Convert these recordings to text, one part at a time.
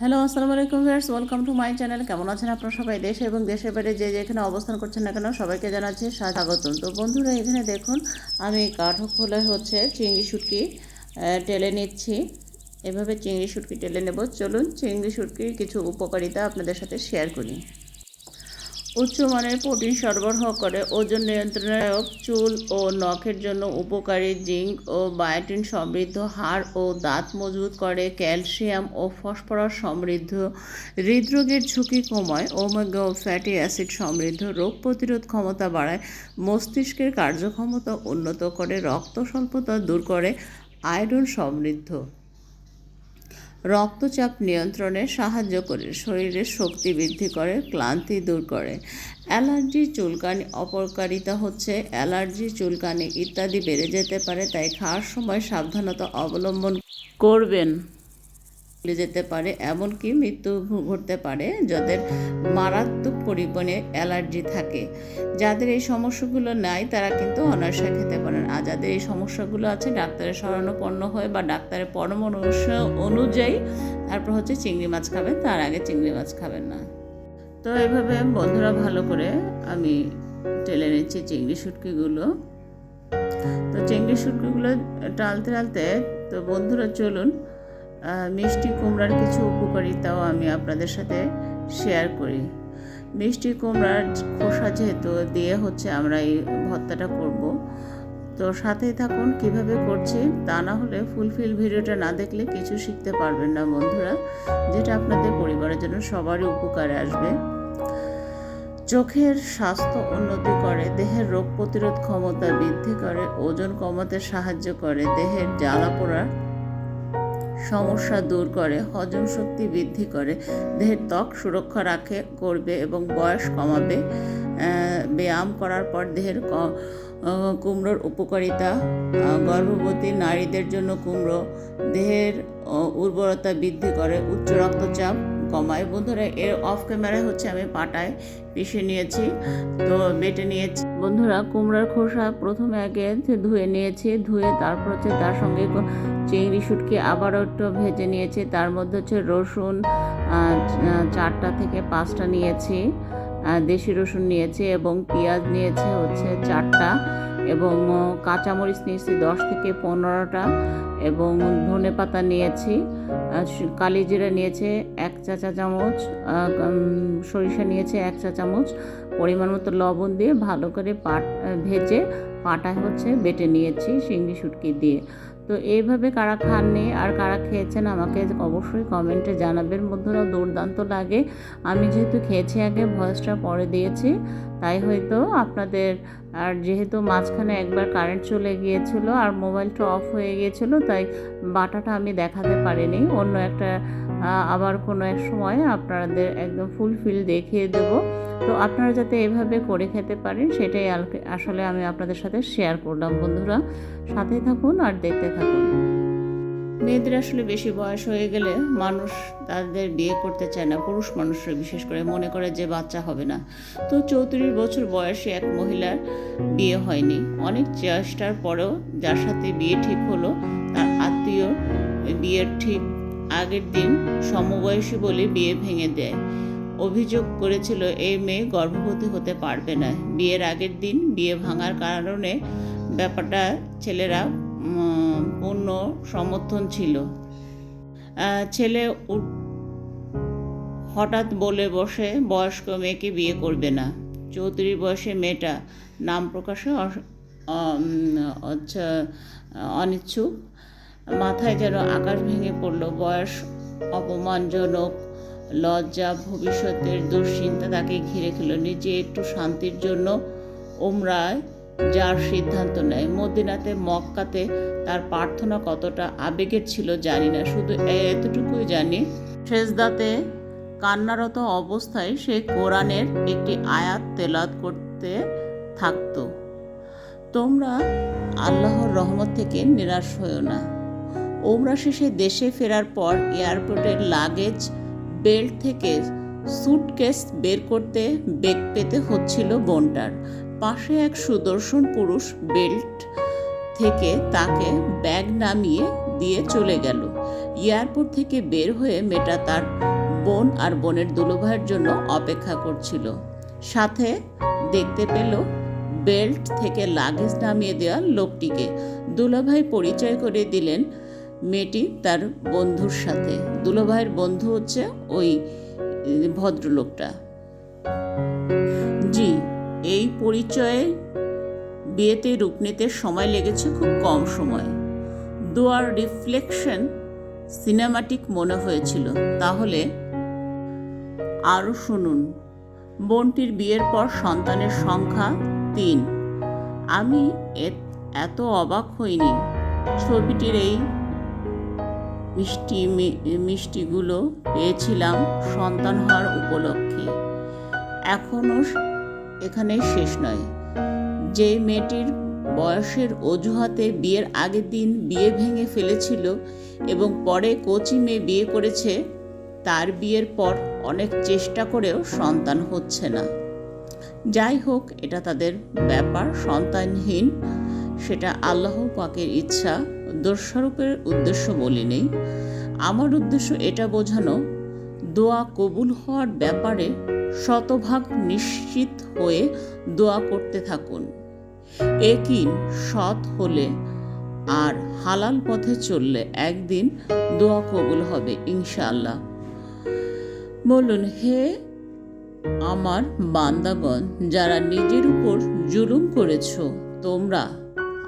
Hello আসসালামু আলাইকুম viewers welcome to my channel কেমন আছেন আপনারা সবাই? দেশে এবং দেশের বাইরে যে যেখানে অবস্থান করছেন না কেন, সবাইকে জানাচ্ছি স্বাগতম। তো বন্ধুরা, এখানে দেখুন, আমি কাঠো খোলা হচ্ছে চিংড়ি শুটকি টেলে নিচ্ছি। এভাবে চিংড়ি শুটকি টেলে নেব। চলুন, চিংড়ি শুটকির কিছু উপকারিতা আপনাদের সাথে শেয়ার করি। উচ্চমানের প্রোটিন সরবরাহ করে ওজন নিয়ন্ত্রণায়ক চুল ও নখের জন্য উপকারী জিঙ্ক ও বায়োটিন সমৃদ্ধ হাড় ও দাঁত মজবুত করে, ক্যালসিয়াম ও ফসফরাস সমৃদ্ধ, হৃদরোগের ঝুঁকি কমায়, ওমেগা ও ফ্যাটি অ্যাসিড সমৃদ্ধ, রোগ প্রতিরোধ ক্ষমতা বাড়ায়, মস্তিষ্কের কার্যক্ষমতা উন্নত করে, রক্ত স্বল্পতা দূর করে, আয়রন সমৃদ্ধ। রক্তচাপ নিয়ন্ত্রণে সাহায্য করে, শরীরের শক্তি বৃদ্ধি করে, ক্লান্তি দূর করে। অ্যালার্জি চুলকানি অপকারিতা হচ্ছে, অ্যালার্জি, চুলকানি ইত্যাদি বেড়ে যেতে পারে, তাই খাওয়ার সময় সাবধানতা অবলম্বন করবেন। যেতে পারে, এমনকি মৃত্যু ঘটতে পারে যাদের মারাত্মক পরিমাণে অ্যালার্জি থাকে। যাদের এই সমস্যাগুলো নাই, তারা কিন্তু অনায়াসে খেতে পারেন। আর যাদের এই সমস্যাগুলো আছে, ডাক্তারের শরণাপন্ন হয়ে বা ডাক্তারের পরামর্শ অনুযায়ী তারপর হচ্ছে চিংড়ি মাছ খাবেন, তার আগে চিংড়ি মাছ খাবেন না। তো এভাবে বন্ধুরা ভালো করে আমি টেলে নিচ্ছি চিংড়ি শুটকিগুলো। তো চিংড়ি শুটকিগুলো টালতে টালতে তো বন্ধুরা চলুন মিষ্টি কুমড়ার কিছু উপকারিতাও আমি আপনাদের সাথে শেয়ার করি। মিষ্টি কুমড়ার খোসা যেহেতু দিয়ে হচ্ছে আমরা এই ভর্তাটা করব, তো সাথেই থাকুন, কীভাবে করছি তা না হলে ফুলফিল ভিডিওটা না দেখলে কিছু শিখতে পারবেন না বন্ধুরা, যেটা আপনাদের পরিবারের জন্য সবারই উপকারে আসবে। চোখের স্বাস্থ্য উন্নতি করে, দেহের রোগ প্রতিরোধ ক্ষমতা বৃদ্ধি করে, ওজন কমাতে সাহায্য করে, দেহের জ্বালা পোড়া সমস্যা দূর করে, হজম শক্তি বৃদ্ধি করে, দেহের ত্বক সুরক্ষা রাখে করবে এবং বয়স কমাবে। ব্যায়াম করার পর দেহের কুমড়োর উপকারিতা গর্ভবতী নারীদের জন্য কুমড়ো, দেহের উর্বরতা বৃদ্ধি করে, উচ্চ রক্তচাপ কমায়। বন্ধুরা, এর অফ ক্যামেরায় হচ্ছে আমি পাটায় পিষে নিয়েছি, তো বেটে নিয়েছি। বন্ধুরা, কুমড়ার খোসা প্রথমে আগে ধুয়ে নিয়েছি, ধুয়ে তারপর হচ্ছে তার সঙ্গে চিংড়ি শুটকি আবারও একটু ভেজে নিয়েছি। তার মধ্যে হচ্ছে রসুন চারটা থেকে পাঁচটা নিয়েছি দেশি রসুন নিয়েছি এবং পেঁয়াজ নিয়েছে হচ্ছে চারটা। এবং কাঁচামরিচ নিয়েছি দশ থেকে পনেরোটা এবং ধনে পাতা নিয়েছি কালিজিরা কালি জিরা নিয়েছে এক চা চা চামচ সরিষা নিয়েছে এক চা চামচ, পরিমাণ মতো লবণ দিয়ে ভালো করে পাট ভেজে পাটা হচ্ছে বেটে নিয়েছি শিঙ্গি শুটকি দিয়ে। তো এইভাবে কারা খাননি আর কারা খেয়েছেন আমাকে অবশ্যই কমেন্টে জানাবেন। বন্ধুরা, দুর্দান্ত লাগে। আমি যেহেতু খেয়েছি আগে, ভয়েসটা পরে দিয়েছি। তাই হয়তো আপনাদের, আর যেহেতু মাঝখানে একবার কারেন্ট চলে গিয়েছিল আর মোবাইলটা অফ হয়ে গিয়েছিল, তাই বাটাটা আমি দেখাতে পারিনি। অন্য একটা আবার কোনো এক সময় আপনাদের একদম ফুলফিল দেখিয়ে দেব। তো আপনারা যাতে এভাবে করে খেতে পারেন, সেটাই আসলে আমি আপনাদের সাথে শেয়ার করলাম বন্ধুরা। সাথে থাকুন আর দেখতে থাকুন। মেয়েদের আসলে বেশি বয়স হয়ে গেলে মানুষ তাদের বিয়ে করতে চায় না, পুরুষ মানুষরা বিশেষ করে মনে করে যে বাচ্চা হবে না। তো চৌত্রিশ বছর বয়সে এক মহিলার বিয়ে হয়নি। অনেক চেষ্টার পরেও যার সাথে বিয়ে ঠিক হলো, তার আত্মীয় বিয়ের ঠিক আগের দিন সমবয়সী বলে বিয়ে ভেঙে দেয়। অভিযোগ করেছিল, এই মেয়ে গর্ভবতী হতে পারবে না। বিয়ের আগের দিন বিয়ে ভাঙার কারণে ব্যাপারটা ছেলেরা পূর্ণ সমর্থন ছিল। ছেলে হঠাৎ বলে বসে, বয়স্ক মেয়েকে বিয়ে করবে না। চৌত্রিশ বয়সে মেয়েটা নাম প্রকাশে হচ্ছে অনিচ্ছুক। মাথায় যেন আকাশ ভেঙে পড়ল। বয়স অপমানজনক, লজ্জা ভবিষ্যতের দুশ্চিন্তা তাকে ঘিরে খেল। নিজে একটু শান্তির জন্য ওমরায় যার সিদ্ধান্ত নেয়। মদিনাতে, মক্কাতে তার প্রার্থনা কতটা আবেগের ছিল জানি না। শুধু এতটুকুই জানি শেষদাতে কান্নারত অবস্থায় সে কোরআনের একটি আয়াত তেলাত করতে থাকত। তোমরা আল্লাহর রহমত থেকে নিরাশ হয়েও না। ওমরা শেষে দেশে ফেরার পর এয়ারপোর্টের লাগেজ, বেল্ট থেকে সুটকেস বের করতে বেগ পেতে হচ্ছিল বোনটার। পাশে এক সুদর্শন পুরুষ বেল্ট থেকে তাকে ব্যাগ নামিয়ে দিয়ে চলে গেল। এয়ারপোর্ট থেকে বের হয়ে মেয়েটা তার বোন আর বোনের দুলোভাইয়ের জন্য অপেক্ষা করছিল। সাথে দেখতে পেল বেল্ট থেকে লাগেজ নামিয়ে দেওয়া লোকটিকে। দুলাভাই পরিচয় করে দিলেন মেয়েটি তার বন্ধুর সাথে। দুলোভাইয়ের বন্ধু হচ্ছে ওই ভদ্রলোকটা। জি, এই পরিচয়ে বিয়েতে, রূপ নিতে সময় লেগেছে খুব কম সময়। দোয়ার রিফ্লেকশন সিনেমাটিক মনে হয়েছিল। তাহলে আরও শুনুন। বোনটির বিয়ের পর সন্তানের সংখ্যা তিন। আমি এত অবাক হইনি। ছবিটির এই মিষ্টি মিষ্টিগুলো পেয়েছিলাম সন্তান হওয়ার উপলক্ষে। এখনও এখানে শেষ নয়। যে মেয়েটির বয়সের অজুহাতে বিয়ের আগের দিন বিয়ে ভেঙে ফেলেছিল এবং পরে কোচি মেয়ে বিয়ে করেছে, তার বিয়ের পর অনেক চেষ্টা করেও সন্তান হচ্ছে না। যাই হোক, এটা তাদের ব্যাপার, সন্তানহীন সেটা আল্লাহ পাকের ইচ্ছা, দোষারোপের উদ্দেশ্য বলি নেই। আমার উদ্দেশ্য এটা বোঝানো, দোয়া কবুল হওয়ার ব্যাপারে শতভাগ নিশ্চিত হয়ে দোয়া করতে থাকুন। একিন সৎ হলে আর হালাল পথে চললে একদিন দোয়া কবুল হবে ইনশাআল্লাহ। বলুন, হে আমার বান্দাগণ, যারা নিজের উপর জুলুম করেছ, তোমরা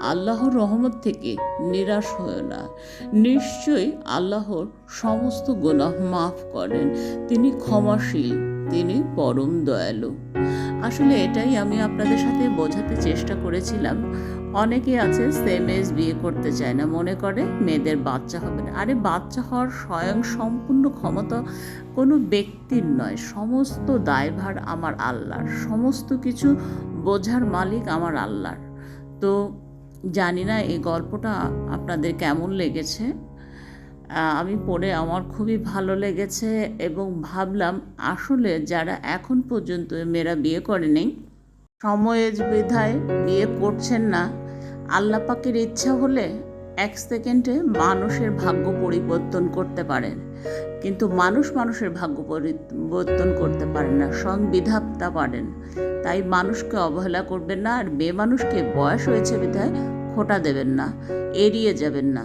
আল্লাহর রহমত থেকে নিরাশ হয়েও না। নিশ্চয়ই আল্লাহর সমস্ত গুনাহ মাফ করেন। তিনি ক্ষমাশীল, তিনি পরম দয়ালু। আসলে এটাই আমি আপনাদের সাথে বোঝাতে চেষ্টা করেছিলাম। অনেকে আছে সেম এজ বিয়ে করতে চায় না, মনে করে মেয়েদের বাচ্চা হবে না। আরে বাচ্চা হওয়ার স্বয়ং সম্পূর্ণ ক্ষমতা কোনো ব্যক্তির নয়, সমস্ত দায়ভার আমার আল্লাহর। সমস্ত কিছু বোঝার মালিক আমার আল্লাহর। তো জানি না এই গল্পটা আপনাদের কেমন লেগেছে। আমি পড়ে আমার খুবই ভালো লেগেছে এবং ভাবলাম আসলে যারা এখন পর্যন্ত মেয়েরা বিয়ে করেনি সময়ের বিধায় বিয়ে করছেন না, আল্লাপাকের ইচ্ছা হলে এক সেকেন্ডে মানুষের ভাগ্য পরিবর্তন করতে পারেন। কিন্তু মানুষ মানুষের ভাগ্য পরিবর্তন করতে পারেন না সংবিধাতা পারেন। তাই মানুষকে অবহেলা করবেন না, আর মেয়ে মানুষকে বয়স হয়েছে বিধায় খোটা দেবেন না, এড়িয়ে যাবেন না।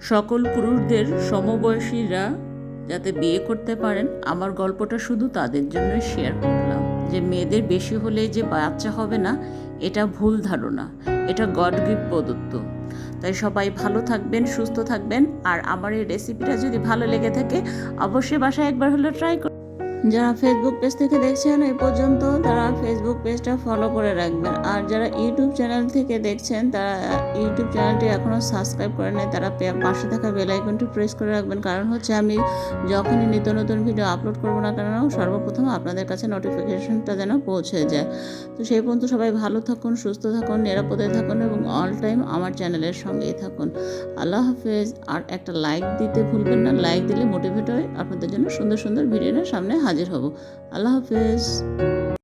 সকল পুরুষদের সমবয়সীরা যাতে বিয়ে করতে পারেন, আমার গল্পটা শুধু তাদের জন্যই শেয়ার করলাম। যে মেয়েদের বেশি হলে যে বাচ্চা হবে না, এটা ভুল ধারণা, এটা গড গিফট প্রদত্ত। তাই সবাই ভালো থাকবেন, সুস্থ থাকবেন। আর আমার এই রেসিপিটা যদি ভালো লেগে থাকে, অবশ্যই বাসায় একবার হলো ট্রাই যারা ফেসবুক পেজ থেকে দেখছেন এই পর্যন্ত তারা ফেসবুক পেজটা ফলো করে রাখবেন। আর যারা ইউটিউব চ্যানেল থেকে দেখছেন, তারা ইউটিউব চ্যানেলটি এখনও সাবস্ক্রাইব করে নেয় তারা পাশে থাকা বেল আইকনটি প্রেস করে রাখবেন। কারণ হচ্ছে আমি যখনই নিত্য নতুন ভিডিও আপলোড করব না কেন, সর্বপ্রথম আপনাদের কাছে নোটিফিকেশনটা যেন পৌঁছে যায়। তো সেই পর্যন্ত সবাই ভালো থাকুন, সুস্থ থাকুন, নিরাপদে থাকুন এবং অল টাইম আমার চ্যানেলের সঙ্গেই থাকুন। আল্লাহ হাফেজ। আর একটা লাইক দিতে ভুলবেন না। লাইক দিলে মোটিভেট হয় আপনাদের জন্য সুন্দর সুন্দর ভিডিও সামনে হাজির হব। আল্লাহ হাফেজ।